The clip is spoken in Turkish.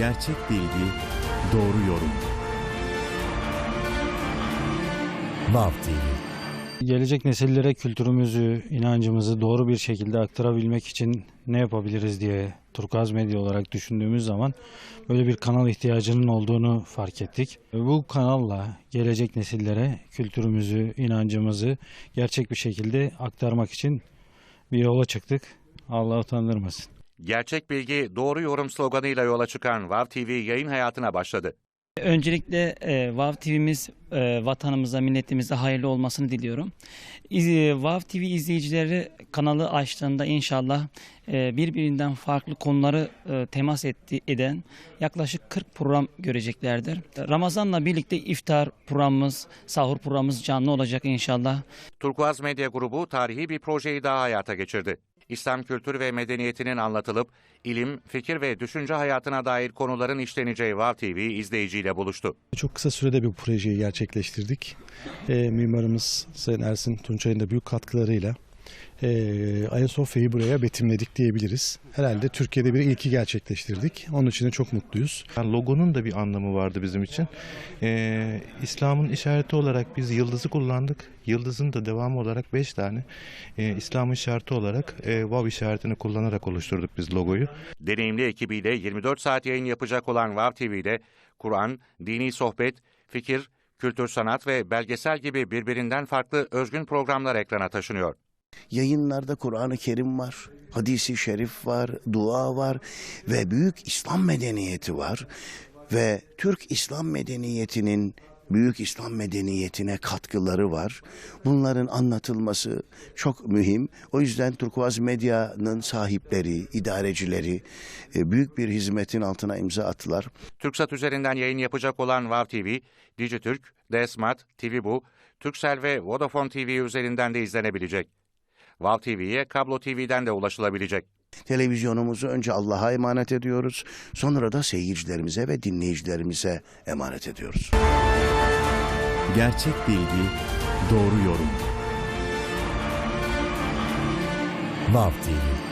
Gerçek bilgi, doğru yorum. Vav TV Gelecek nesillere kültürümüzü, inancımızı doğru bir şekilde aktarabilmek için ne yapabiliriz diye Turkuaz Medya olarak düşündüğümüz zaman böyle bir kanal ihtiyacının olduğunu fark ettik. Bu kanalla gelecek nesillere kültürümüzü, inancımızı gerçek bir şekilde aktarmak için bir yola çıktık. Allah utandırmasın. Gerçek bilgi, doğru yorum sloganıyla yola çıkan Vav TV yayın hayatına başladı. Öncelikle e, VAV TV'miz e, vatanımıza, milletimize hayırlı olmasını diliyorum. İz, e, VAV TV izleyicileri kanalı açtığında inşallah e, birbirinden farklı konuları e, temas etti, eden yaklaşık 40 program göreceklerdir. Ramazan'la birlikte iftar programımız, sahur programımız canlı olacak inşallah. Turkuaz Medya Grubu tarihi bir projeyi daha hayata geçirdi. İslam kültürü ve medeniyetinin anlatılıp ilim, fikir ve düşünce hayatına dair konuların işleneceği Vav TV izleyiciyle buluştu. Çok kısa sürede bu projeyi gerçekleştirdik. E, mimarımız Sayın Ersin Tunçay'ın da büyük katkılarıyla e, Ayasofya'yı buraya betimledik diyebiliriz. Herhalde Türkiye'de bir ilki gerçekleştirdik. Onun için de çok mutluyuz. Yani logonun da bir anlamı vardı bizim için. Ee, İslam'ın işareti olarak biz yıldızı kullandık. Yıldızın da devamı olarak 5 tane e, İslam'ın işareti olarak e, vav işaretini kullanarak oluşturduk biz logoyu. Deneyimli ekibiyle 24 saat yayın yapacak olan Vav TV'de Kur'an, dini sohbet, fikir, kültür sanat ve belgesel gibi birbirinden farklı özgün programlar ekrana taşınıyor. Yayınlarda Kur'an-ı Kerim var, hadisi şerif var, dua var ve büyük İslam medeniyeti var. Ve Türk İslam medeniyetinin büyük İslam medeniyetine katkıları var. Bunların anlatılması çok mühim. O yüzden Turkuaz Medya'nın sahipleri, idarecileri e, büyük bir hizmetin altına imza attılar. TürkSat üzerinden yayın yapacak olan Vav TV, Dijitürk, Desmat, TV Bu, Turkcell ve Vodafone TV üzerinden de izlenebilecek. Vav TV'ye Kablo TV'den de ulaşılabilecek. Televizyonumuzu önce Allah'a emanet ediyoruz. Sonra da seyircilerimize ve dinleyicilerimize emanet ediyoruz. Gerçek bilgi, doğru yorum. Vav TV